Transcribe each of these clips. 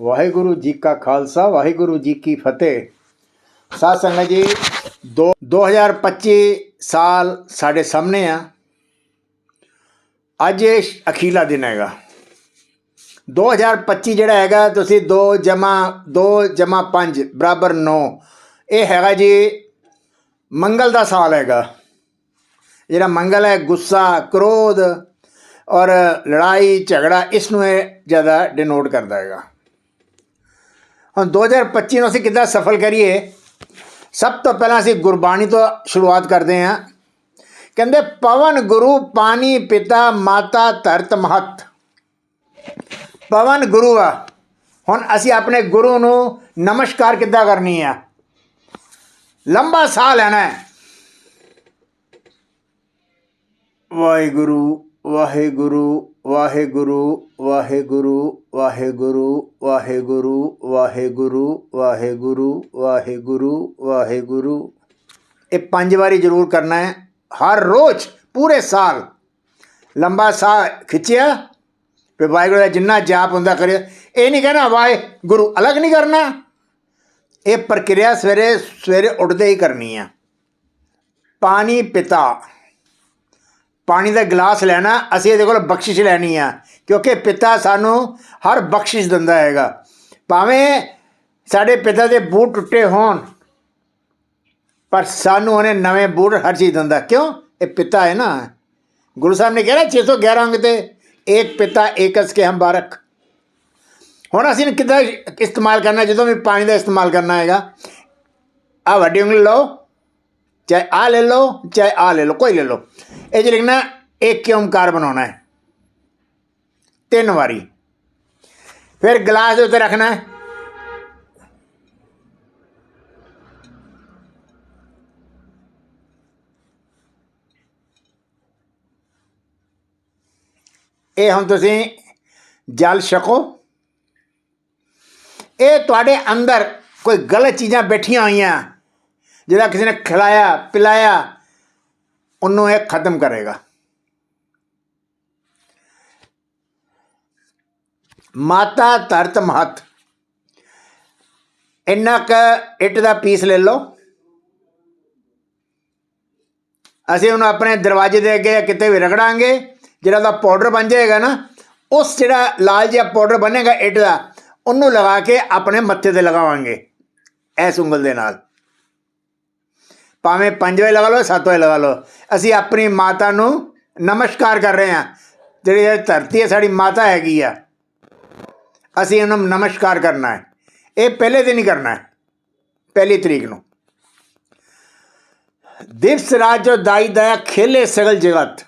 ਵਾਹਿਗੁਰੂ ਜੀ ਕਾ ਖਾਲਸਾ, ਵਾਹਿਗੁਰੂ ਜੀ ਕੀ ਫਤਿਹ। ਸਾਧ ਸੰਗਤ ਜੀ, ਦੋ 2025 ਸਾਲ ਸਾਡੇ ਸਾਹਮਣੇ ਆ। ਅੱਜ ਇਹ ਅਖੀਲਾ ਦਿਨ ਹੈਗਾ। 2025 ਜਿਹੜਾ ਹੈਗਾ, ਤੁਸੀਂ 2 ਜਮਾ 2 ਜਮਾ 5 ਬਰਾਬਰ 9 ਇਹ ਹੈਗਾ ਜੀ, ਮੰਗਲ ਦਾ ਸਾਲ ਹੈਗਾ। ਜਿਹੜਾ ਮੰਗਲ ਹੈ, ਗੁੱਸਾ, ਕ੍ਰੋਧ ਔਰ ਲੜਾਈ, ਝਗੜਾ, ਇਸ ਨੂੰ ਇਹ ਜ਼ਿਆਦਾ ਡਿਨੋਟ ਕਰਦਾ ਹੈਗਾ। ਹੁਣ 2025 ਨੂੰ ਅਸੀਂ ਕਿੱਦਾਂ ਸਫਲ ਕਰੀਏ? ਸਭ ਤੋਂ ਪਹਿਲਾਂ ਅਸੀਂ ਗੁਰਬਾਣੀ ਤੋਂ ਸ਼ੁਰੂਆਤ ਕਰਦੇ ਹਾਂ। ਕਹਿੰਦੇ, ਪਵਨ ਗੁਰੂ ਪਾਣੀ ਪਿਤਾ ਮਾਤਾ ਧਰਤ ਮਹਤ। ਪਵਨ ਗੁਰੂ ਆ। ਹੁਣ ਅਸੀਂ ਆਪਣੇ ਗੁਰੂ ਨੂੰ ਨਮਸਕਾਰ ਕਿੱਦਾਂ ਕਰਨੀ ਆ? ਲੰਬਾ ਸਾਹ ਲੈਣਾ ਹੈ। ਵਾਹਿਗੁਰੂ ਵਾਹਿਗੁਰੂ ਵਾਹਿਗੁਰੂ ਵਾਹਿਗੁਰੂ ਵਾਹਿਗੁਰੂ ਵਾਹਿਗੁਰੂ ਵਾਹਿਗੁਰੂ ਵਾਹਿਗੁਰੂ ਵਾਹਿਗੁਰੂ ਵਾਹਿਗੁਰੂ। ਇਹ ਪੰਜ ਵਾਰੀ ਜ਼ਰੂਰ ਕਰਨਾ ਹੈ। ਹਰ ਰੋਜ਼, ਪੂਰੇ ਸਾਲ। ਲੰਬਾ ਸਾਹ ਖਿੱਚਿਆ ਤੇ ਵਾਹਿਗੁਰੂ ਦਾ ਜਿੰਨਾ ਜਾਪ ਹੁੰਦਾ ਕਰੇ ਇਹ ਨਹੀਂ ਕਹਿਣਾ ਵਾਹਿਗੁਰੂ ਅਲੱਗ ਨਹੀਂ ਕਰਨਾ। ਇਹ ਪ੍ਰਕਿਰਿਆ ਸਵੇਰੇ ਸਵੇਰੇ ਉੱਠਦੇ ਹੀ ਕਰਨੀ ਆ। ਪਾਣੀ ਪਿਤਾ। ਪਾਣੀ ਦਾ ਗਲਾਸ ਲੈਣਾ, ਅਸੀਂ ਇਹਦੇ ਕੋਲ ਬਖਸ਼ਿਸ਼ ਲੈਣੀ ਆ। ਕਿਉਂਕਿ ਪਿਤਾ ਸਾਨੂੰ ਹਰ ਬਖਸ਼ਿਸ਼ ਦਿੰਦਾ ਹੈਗਾ। ਭਾਵੇਂ ਸਾਡੇ ਪਿਤਾ ਦੇ ਬੂਟ ਟੁੱਟੇ ਹੋਣ, ਪਰ ਸਾਨੂੰ ਉਹਨੇ ਨਵੇਂ ਬੂਟ ਹਰ ਚੀਜ਼ ਦਿੰਦਾ। ਕਿਉਂ? ਇਹ ਪਿਤਾ ਹੈ ਨਾ। ਗੁਰੂ ਸਾਹਿਬ ਨੇ ਕਿਹਾ ਨਾ 611 ਅੰਗ ਤੇ ਇੱਕ ਪਿਤਾ ਏਕਸ ਕੇ ਹਮ ਬਾਰਕ। ਹੁਣ ਅਸੀਂ ਕਿੱਦਾਂ ਇਸਤੇਮਾਲ ਕਰਨਾ, ਜਦੋਂ ਵੀ ਪਾਣੀ ਦਾ ਇਸਤੇਮਾਲ ਕਰਨਾ ਹੈਗਾ। ਆ ਵੱਡੀ ਉਂਗਲ ਲਓ। ਚਾਹੇ ਆ ਲੈ ਲਓ, ਚਾਹੇ ਆ ਲੈ ਲਓ, ਕੋਈ ਲੈ ਲਓ। ਇਹ 'ਚ ਲਿਖਣਾ ਇੱਕ ਓਮਕਾਰ ਬਣਾਉਣਾ ਹੈ? ਤਿੰਨ ਵਾਰੀ। ਫਿਰ ਗਲਾਸ ਦੇ ਉੱਤੇ ਰੱਖਣਾ ਹੈ। ਇਹ ਹੁਣ ਤੁਸੀਂ ਜਲ ਛਕੋ। ਇਹ ਤੁਹਾਡੇ ਅੰਦਰ ਕੋਈ ਗਲਤ ਚੀਜ਼ਾਂ ਬੈਠੀਆਂ ਹੋਈਆਂ। ਜਿਹੜਾ ਕਿਸੇ ਨੇ ਖਿਲਾਇਆ, ਪਿਲਾਇਆ, ਉਹਨੂੰ ਇਹ ਖਤਮ ਕਰੇਗਾ। ਮਾਤਾ ਧਰਤ ਮਹਤ। ਇੰਨਾ ਕ ਇੱਟ ਦਾ ਪੀਸ ਲੈ ਲਓ। ਅਸੀਂ ਉਹਨੂੰ ਆਪਣੇ ਦਰਵਾਜ਼ੇ ਦੇ ਅੱਗੇ ਕਿਤੇ ਵੀ ਰਗੜਾਂਗੇ, ਜਿਹੜਾ ਦਾ ਪਾਊਡਰ ਬਣ ਜਾਏਗਾ ਨਾ, ਉਸ ਜਿਹੜਾ ਲਾਲ ਜਿਹਾ ਪਾਊਡਰ ਬਣੇਗਾ ਇੱਟ ਦਾ, ਉਹਨੂੰ ਲਗਾ ਕੇ ਆਪਣੇ ਮੱਥੇ ਤੇ ਲਗਾਵਾਂਗੇ ਐਸ ਉਂਗਲ ਦੇ ਨਾਲ। ਭਾਵੇਂ ਪੰਜ ਵਜੇ ਲਗਾ ਲਓ, ਸੱਤ ਵਜੇ ਲਗਾ ਲਓ। ਅਸੀਂ ਆਪਣੀ ਮਾਤਾ ਨੂੰ ਨਮਸਕਾਰ ਕਰ ਰਹੇ ਹਾਂ। ਜਿਹੜੀ ਇਹ ਧਰਤੀ ਹੈ, ਸਾਡੀ ਮਾਤਾ ਹੈਗੀ ਆ। ਅਸੀਂ ਉਹਨੂੰ ਨਮਸਕਾਰ ਕਰਨਾ ਹੈ। ਇਹ ਪਹਿਲੇ ਦਿਨ ਹੀ ਕਰਨਾ ਹੈ। ਪਹਿਲੀ ਤਰੀਕ ਨੂੰ। ਦਿਵਸ ਰਾਜ ਜੋ ਦਾਈ ਦਇਆ ਖੇਲੇ ਸਗਲ ਜਗਤ।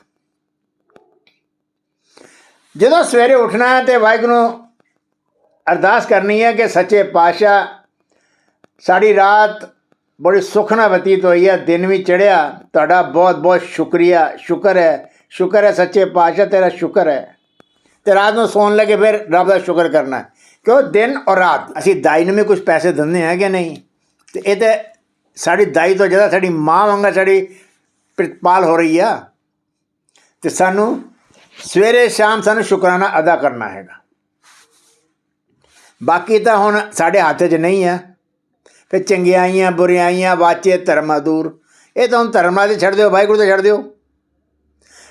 ਜਦੋਂ ਸਵੇਰੇ ਉੱਠਣਾ ਹੈ ਤੇ ਵਾਹਿਗੁਰੂ ਅਰਦਾਸ ਕਰਨੀ ਹੈ ਕਿ ਸੱਚੇ ਪਾਤਸ਼ਾਹ, ਸਾਡੀ ਰਾਤ ਬੜੀ ਸੁੱਖ ਨਾਲ ਬਤੀਤ ਹੋਈ ਹੈ, ਦਿਨ ਵੀ ਚੜਿਆ ਤੁਹਾਡਾ ਬਹੁਤ ਬਹੁਤ ਸ਼ੁਕਰੀਆ। ਸ਼ੁਕਰ ਹੈ। ਸ਼ੁਕਰ ਹੈ ਸੱਚੇ ਪਾਤਸ਼ਾਹ, ਤੇਰਾ ਸ਼ੁਕਰ ਹੈ। ਤੇ ਰਾਤ ਨੂੰ ਸੌਣ ਲੱਗੇ ਫਿਰ ਰੱਬ ਦਾ ਸ਼ੁਕਰ ਕਰਨਾ। ਕਿਉਂ? ਦਿਨ ਔਰ ਰਾਤ। ਅਸੀਂ ਦਾਈ ਨੂੰ ਵੀ ਕੁਝ ਪੈਸੇ ਦਿੰਦੇ ਹਾਂ ਕਿ ਨਹੀਂ? ਤੇ ਇਹ ਤੇ ਸਾਡੀ ਦਾਈ ਤੋਂ ਜ਼ਿਆਦਾ ਸਾਡੀ ਮਾਂ ਵਾਂਗਾ ਸਾਡੀ ਪ੍ਰਤਪਾਲ ਹੋ ਰਹੀ ਆ। ਤੇ ਸਾਨੂੰ ਸਵੇਰੇ ਸ਼ਾਮ ਸਾਨੂੰ ਸ਼ੁਕਰਾਨਾ ਅਦਾ ਕਰਨਾ ਹੈਗਾ। ਬਾਕੀ ਤਾਂ ਹੁਣ ਸਾਡੇ ਹੱਥ 'ਚ ਨਹੀਂ ਆ। ਫਿਰ ਚੰਗਿਆਈਆਂ, ਬੁਰਿਆਈਆਂ, ਵਾਚੇ ਧਰਮ ਦੂਰ। ਇਹ ਤਾਂ ਹੁਣ ਨਾਲ ਤੇ ਛੱਡ ਦਿਓ, ਵਾਹਿਗੁਰੂ ਤੇ ਛੱਡ ਦਿਓ।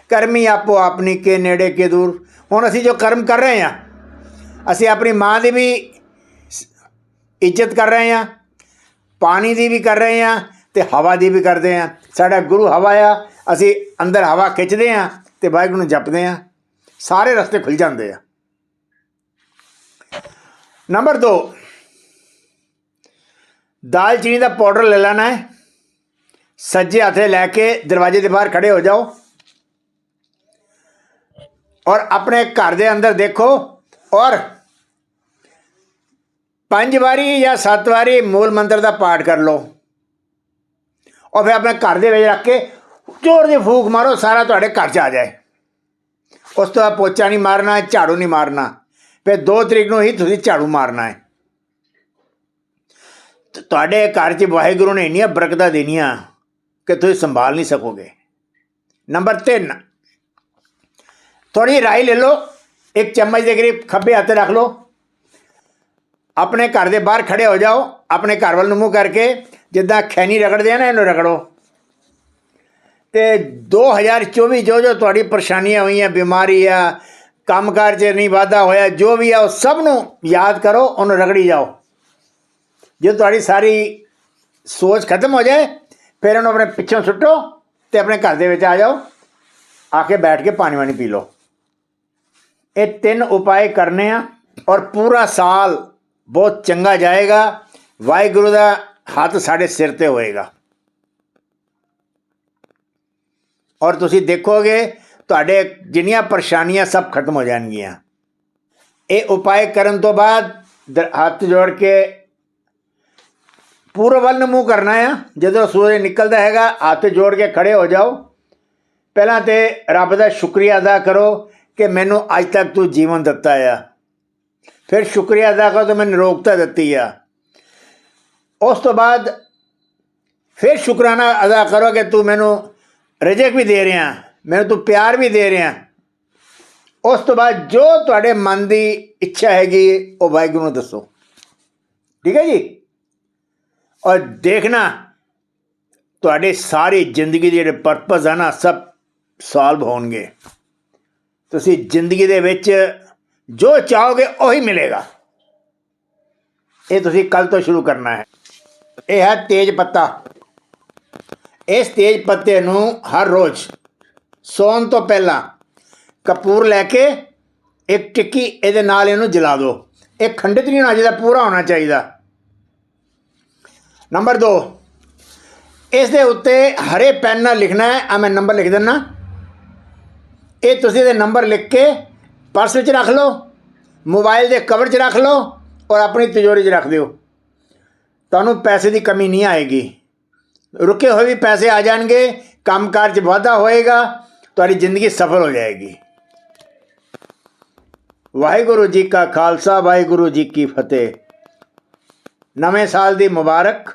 ਕਰਮੀ ਆਪੋ ਆਪਣੀ ਕੇ ਨੇੜੇ ਕੇ ਦੂਰ। ਹੁਣ ਅਸੀਂ ਜੋ ਕਰਮ ਕਰ ਰਹੇ ਹਾਂ, ਅਸੀਂ ਆਪਣੀ ਮਾਂ ਦੀ ਵੀ ਇੱਜ਼ਤ ਕਰ ਰਹੇ ਹਾਂ, ਪਾਣੀ ਦੀ ਵੀ ਕਰ ਰਹੇ ਹਾਂ ਤੇ ਹਵਾ ਦੀ ਵੀ ਕਰਦੇ ਹਾਂ। ਸਾਡਾ ਗੁਰੂ ਹਵਾ ਆ, ਅਸੀਂ ਅੰਦਰ ਹਵਾ ਖਿੱਚਦੇ ਹਾਂ ਤੇ ਵਾਹਿਗੁਰੂ ਨੂੰ ਜਪਦੇ ਹਾਂ। ਸਾਰੇ ਰਸਤੇ ਖੁੱਲ ਜਾਂਦੇ ਆ। ਨੰਬਰ 2 ਦਾਲਚੀਨੀ ਦਾ ਪਾਊਡਰ ਲੈ ਲੈਣਾ ਹੈ। ਸੱਜੇ ਹੱਥੇ ਲੈ ਕੇ ਦਰਵਾਜ਼ੇ ਦੇ ਬਾਹਰ ਖੜੇ ਹੋ ਜਾਓ। ਔਰ ਆਪਣੇ ਘਰ ਦੇ ਅੰਦਰ ਦੇਖੋ। ਔਰ ਪੰਜ ਵਾਰੀ ਜਾਂ ਸੱਤ ਵਾਰੀ ਮੂਲ ਮੰਤਰ ਦਾ ਪਾਠ ਕਰ ਲਓ। ਔਰ ਫਿਰ ਆਪਣੇ ਘਰ ਦੇ ਵਿੱਚ ਰੱਖ ਕੇ ਜ਼ੋਰ ਦੀ ਫੂਕ ਮਾਰੋ, ਸਾਰਾ ਤੁਹਾਡੇ ਘਰ 'ਚ ਆ ਜਾਏ। ਉਸ ਤੋਂ ਬਾਅਦ ਪੋਚਾ ਨਹੀਂ ਮਾਰਨਾ, ਝਾੜੂ ਨਹੀਂ ਮਾਰਨਾ। ਫਿਰ 2 ਤਰੀਕ ਨੂੰ ਹੀ ਤੁਸੀਂ ਝਾੜੂ ਮਾਰਨਾ ਹੈ। ਤੁਹਾਡੇ ਘਰ 'ਚ ਵਾਹਿਗੁਰੂ ਨੇ ਇੰਨੀਆਂ ਬਰਕਤਾਂ ਦੇਣੀਆਂ ਕਿ ਤੁਸੀਂ ਸੰਭਾਲ ਨਹੀਂ ਸਕੋਗੇ। ਨੰਬਰ 3 ਥੋੜੀ ਰਾਈ ਲੈ ਲਓ, ਇੱਕ ਚਮਚ ਦੇ ਕਰੀਬ ਖੱਬੇ ਹੱਥ ਰੱਖ ਲਓ। ਆਪਣੇ ਘਰ ਦੇ ਬਾਹਰ ਖੜੇ ਹੋ ਜਾਓ, ਆਪਣੇ ਘਰ ਵੱਲ ਨੂੰ ਮੂੰਹ ਕਰਕੇ, ਜਿੱਦਾਂ ਖੈਨੀ ਰਗੜਦੇ ਆ ਨਾ, ਇਹਨੂੰ ਰਗੜੋ। ਤੇ 2024 ਜੋ ਜੋ ਤੁਹਾਡੀ ਪਰੇਸ਼ਾਨੀਆਂ ਹੋਈਆਂ, ਬਿਮਾਰੀ ਆ, ਕੰਮਕਾਰ 'ਚ ਨਹੀਂ ਵਾਧਾ ਹੋਇਆ, ਜੋ ਵੀ ਆ, ਉਹ ਸਭ ਨੂੰ ਯਾਦ ਕਰੋ, ਉਹਨੂੰ ਰਗੜੀ ਜਾਓ। ਜੇ ਤੁਹਾਡੀ ਸਾਰੀ ਸੋਚ ਖਤਮ ਹੋ ਜਾਏ ਫਿਰ ਉਹਨੂੰ ਆਪਣੇ ਪਿੱਛੋਂ ਸੁੱਟੋ ਤੇ ਆਪਣੇ ਘਰ ਦੇ ਵਿੱਚ ਆ ਜਾਓ ਆ ਕੇ ਬੈਠ ਕੇ ਪਾਣੀ ਵਾਣੀ ਪੀ ਲਓ ਇਹ ਤਿੰਨ ਉਪਾਏ ਕਰਨੇ ਆ ਔਰ ਪੂਰਾ ਸਾਲ ਬਹੁਤ ਚੰਗਾ ਜਾਏਗਾ ਵਾਹਿਗੁਰੂ ਦਾ ਹੱਥ ਸਾਡੇ ਸਿਰ ਤੇ ਹੋਏਗਾ ਔਰ ਤੁਸੀਂ ਦੇਖੋਗੇ ਤੁਹਾਡੇ ਜਿੰਨੀਆਂ ਪਰੇਸ਼ਾਨੀਆਂ ਸਭ ਖਤਮ ਹੋ ਜਾਣਗੀਆਂ ਇਹ ਉਪਾਏ ਕਰਨ ਤੋਂ ਬਾਅਦ ਦ- ਹੱਥ ਜੋੜ ਕੇ ਪੂਰਬ ਵੱਲ ਨੂੰ ਮੂੰਹ ਕਰਨਾ ਆ। ਜਦੋਂ ਸੂਰਜ ਨਿਕਲਦਾ ਹੈਗਾ, ਹੱਥ ਜੋੜ ਕੇ ਖੜੇ ਹੋ ਜਾਓ। ਪਹਿਲਾਂ ਤੇ ਰੱਬ ਦਾ ਸ਼ੁਕਰੀਆ ਅਦਾ ਕਰੋ ਕਿ ਮੈਨੂੰ ਅੱਜ ਤੱਕ ਤੂੰ ਜੀਵਨ ਦਿੱਤਾ ਆ। ਫਿਰ ਸ਼ੁਕਰੀਆ ਅਦਾ ਕਰੋ ਕਿ ਮੈਨੂੰ ਨਿਰੋਗਤਾ ਦਿੱਤੀ ਆ। ਉਸ ਤੋਂ ਬਾਅਦ ਫਿਰ ਸ਼ੁਕਰਾਨਾ ਅਦਾ ਕਰੋ ਕਿ ਤੂੰ ਮੈਨੂੰ ਰਜਕ ਵੀ ਦੇ ਰਿਹਾ, ਮੈਨੂੰ ਤੂੰ ਪਿਆਰ ਵੀ ਦੇ ਰਿਹਾ। ਉਸ ਤੋਂ ਬਾਅਦ ਜੋ ਤੁਹਾਡੇ ਮਨ ਦੀ ਇੱਛਾ ਹੈਗੀ, ਉਹ ਵਾਹਿਗੁਰੂ ਨੂੰ ਦੱਸੋ। ਠੀਕ ਹੈ ਜੀ? ਔਰ ਦੇਖਣਾ, ਤੁਹਾਡੇ ਸਾਰੀ ਜ਼ਿੰਦਗੀ ਦੇ ਜਿਹੜੇ ਪਰਪਸ ਆ ਨਾ, ਸਭ ਸੋਲਵ ਹੋਣਗੇ। ਤੁਸੀਂ ਜ਼ਿੰਦਗੀ ਦੇ ਵਿੱਚ ਜੋ ਚਾਹੋਗੇ ਉਹੀ ਮਿਲੇਗਾ। ਇਹ ਤੁਸੀਂ ਕੱਲ ਤੋਂ ਸ਼ੁਰੂ ਕਰਨਾ ਹੈ। ਇਹ ਹੈ ਤੇਜ ਪੱਤਾ। ਇਸ ਤੇਜ ਪੱਤੇ ਨੂੰ ਹਰ ਰੋਜ਼ ਸੌਣ ਤੋਂ ਪਹਿਲਾਂ ਕਪੂਰ ਲੈ ਕੇ ਇੱਕ ਟਿੱਕੀ ਇਹਦੇ ਨਾਲ ਇਹਨੂੰ ਜਲਾ ਦਿਓ। ਇਹ ਖੰਡਿਤ ਨਹੀਂ ਹੋਣਾ ਚਾਹੀਦਾ, ਪੂਰਾ ਹੋਣਾ ਚਾਹੀਦਾ। ਨੰਬਰ 2 ਇਸ ਦੇ ਉੱਤੇ ਹਰੇ ਪੈਨ ਨਾਲ ਲਿਖਣਾ ਹੈ। ਆ ਮੈਂ ਨੰਬਰ ਲਿਖ ਦਿੰਨਾ। ਇਹ ਤੁਸੀਂ ਇਹਦੇ ਨੰਬਰ ਲਿਖ ਕੇ ਪਰਸ ਵਿੱਚ ਰੱਖ ਲਓ ਮੋਬਾਈਲ ਦੇ ਕਵਰ 'ਚ ਰੱਖ ਲਓ ਔਰ ਆਪਣੀ ਤਿਜੋਰੀ 'ਚ ਰੱਖ ਦਿਓ। ਤੁਹਾਨੂੰ ਪੈਸੇ ਦੀ ਕਮੀ ਨਹੀਂ ਆਏਗੀ। ਰੁਕੇ ਹੋਏ ਵੀ ਪੈਸੇ ਆ ਜਾਣਗੇ, ਕੰਮਕਾਰ 'ਚ ਵਾਧਾ ਹੋਏਗਾ, ਤੁਹਾਡੀ ਜ਼ਿੰਦਗੀ ਸਫਲ ਹੋ ਜਾਏਗੀ। ਵਾਹਿਗੁਰੂ ਜੀ ਕਾ ਖਾਲਸਾ, ਵਾਹਿਗੁਰੂ ਜੀ ਕੀ ਫਤਿਹ। ਨਵੇਂ ਸਾਲ ਦੀ ਮੁਬਾਰਕ।